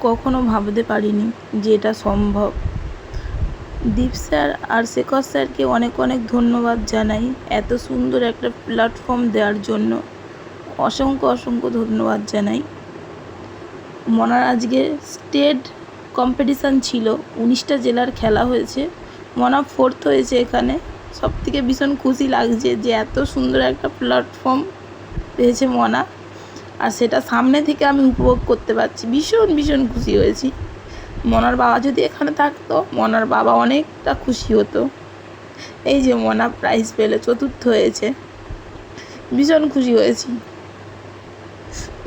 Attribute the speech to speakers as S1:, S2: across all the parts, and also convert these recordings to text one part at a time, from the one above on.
S1: কখনো ভাবতে পারিনি যে এটা সম্ভব। দীপ স্যার আর শেখর স্যারকে অনেক অনেক ধন্যবাদ জানাই এত সুন্দর একটা প্ল্যাটফর্ম দেওয়ার জন্য। অসংখ্য অসংখ্য ধন্যবাদ জানাই। মনার আজকে স্টেট কম্পিটিশান ছিল, উনিশটা জেলার খেলা হয়েছে। মনা ফোর্থ হয়েছে এখানে। সব থেকে ভীষণ খুশি লাগছে যে এত সুন্দর একটা প্ল্যাটফর্ম পেয়েছে মনা। আর সেটা সামনে থেকে আমি উপভোগ করতে পারছি। ভীষণ ভীষণ খুশি হয়েছি। মনার বাবা যদি এখানে থাকতো, মনার বাবা অনেকটা খুশি হতো। এই যে মনা প্রাইজ পেলে, চতুর্থ হয়েছে। ভীষণ খুশি হয়েছি।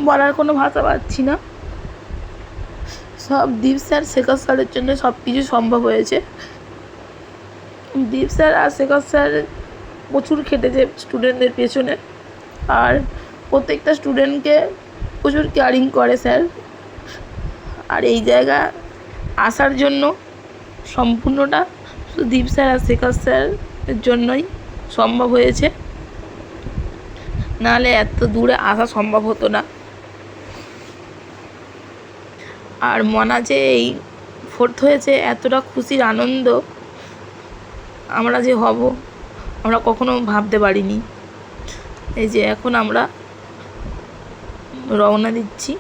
S1: বলার কোনো ভাষা পাচ্ছি না। সব দীপ স্যার, শেখর স্যারের জন্য সব কিছু সম্ভব হয়েছে। দীপ স্যার আর শেখর স্যার প্রচুর খেটেছে স্টুডেন্টদের পেছনে। আর প্রত্যেকটা স্টুডেন্টকে প্রচুর কেয়ারিং করে, স্যার। আর এই জায়গা আসার জন্য সম্পূর্ণটা শুধু দীপ স্যার আর শেখর স্যারের জন্যই সম্ভব হয়েছে। নাহলে এত দূরে আসা সম্ভব হতো না। আর মনা যে এই ফোর্থ হয়েছে, এতটা খুশির আনন্দ আমরা যে হব, আমরা কখনো ভাবতে পারিনি। এই যে এখন আমরা রওনা দিচ্ছি।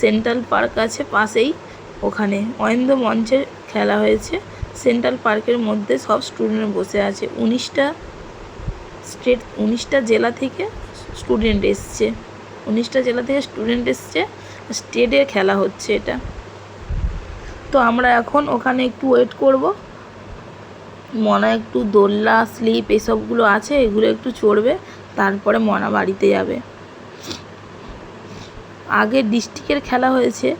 S1: সেন্ট্রাল পার্ক আছে পাশেই। ওখানে অয়েন্দ্র মঞ্চে খেলা হয়েছে। সেন্ট্রাল পার্কের মধ্যে সব স্টুডেন্ট বসে আছে। উনিশটা স্টেট, উনিশটা জেলা থেকে স্টুডেন্ট এসছে। উনিশটা জেলা থেকে স্টুডেন্ট এসছে। স্টেটে খেলা হচ্ছে এটা। তো আমরা এখন ওখানে একটু ওয়েট করব। মনা একটু দোলনা, স্লিপ, এসবগুলো আছে। এগুলো একটু চড়বে। তারপরে মনা বাড়িতে যাবে। আগে ডিস্ট্রিক্টের খেলা হয়েছে।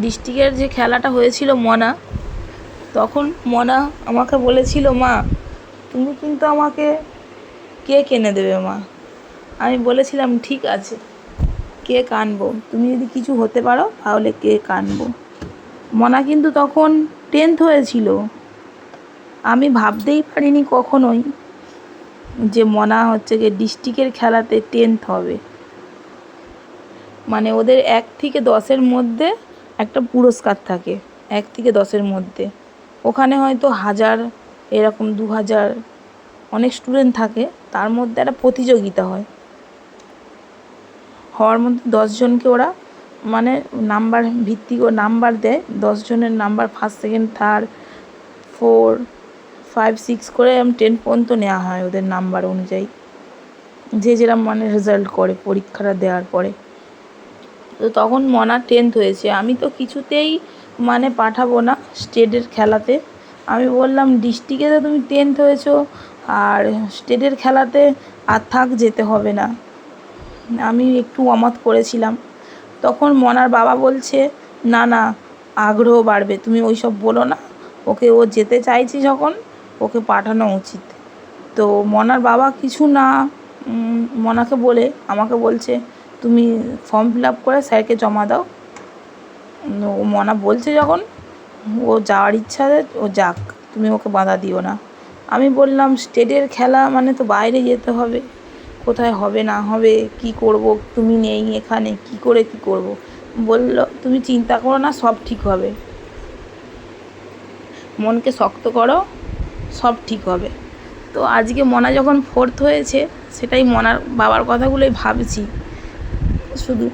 S1: ডিস্ট্রিক্টের যে খেলাটা হয়েছিল মনা, তখন মনা আমাকে বলেছিল, মা, তুমি কিন্তু আমাকে কেক এনে দেবে মা? আমি বলেছিলাম, ঠিক আছে কেক আনব তুমি যদি কিছু হতে পারো, তাহলে কেক আনব মনা কিন্তু তখন টেন্থ হয়েছিল। আমি ভাবতেই পারিনি কখনোই যে মনা হচ্ছে গিয়ে ডিস্ট্রিক্টের খেলাতে টেন্থ হবে। মানে ওদের এক থেকে দশের মধ্যে একটা পুরস্কার থাকে, এক থেকে দশের মধ্যে। ওখানে হয়তো হাজার, এরকম দু হাজার অনেক স্টুডেন্ট থাকে, তার মধ্যে একটা প্রতিযোগিতা হয়। হওয়ার মধ্যে দশজনকে ওরা মানে নাম্বার ভিত্তি করে নাম্বার দেয় দশজনের number first second third four five six করে টেন পর্যন্ত নেওয়া হয় ওদের নাম্বার অনুযায়ী। যে যেরম মানে রেজাল্ট করে পরীক্ষাটা দেওয়ার পরে। তো তখন মনা টেন্থ হয়েছে। আমি তো কিছুতেই মানে পাঠাবো না স্টেটের খেলাতে। আমি বললাম ডিস্ট্রিক্টে তো তুমি টেন্থ হয়েছো, আর স্টেটের খেলাতে আর থাক, যেতে হবে না। আমি একটু অমত করেছিলাম। তখন মনার বাবা বলছে, না না, আগ্রহ বাড়বে, তুমি ওই সব বলো না। ওকে ও যেতে চাইছে যখন, ওকে পাঠানো উচিত। তো মনার বাবা কিছু না মনাকে বলে, আমাকে বলছে তুমি ফর্ম ফিল আপ করে স্যারকে জমা দাও। ও মনা বলছে যখন, ও যাওয়ার ইচ্ছা ও যাক, তুমি ওকে বাধা দিও না। আমি বললাম স্টেটের খেলা মানে তো বাইরে যেতে হবে। কোথায় হবে, না হবে, কি করব, তুমি নেই এখানে, কি করে কি করব? বলল, তুমি চিন্তা করো না, সব ঠিক হবে। মনকে শক্ত করো, সব ঠিক হবে। তো আজকে মনা যখন ফোর্থ হয়েছে, সেটাই মনার বাবার কথাগুলোই ভাবছি। শুধু।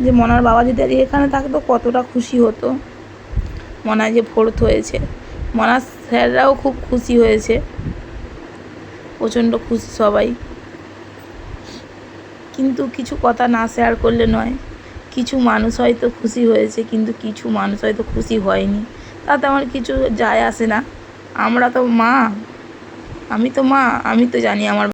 S1: যে মনার বাবা যদি আজকে এখানে থাকতো, কতটা খুশি হতো। মনা যে ফোর্থ হয়েছে। মনার স্যাররাও খুব খুশি হয়েছে। প্রচণ্ড খুশি সবাই। কিন্তু কিছু কথা না শেয়ার করলে নয়। কিছু মানুষ হয়তো খুশি হয়েছে, কিন্তু কিছু মানুষ হয়তো খুশি হয়নি। তাতে আমার কিছু যায় আসে না। আমরা তো মা। আমি তো মা। আমি তো জানি আমার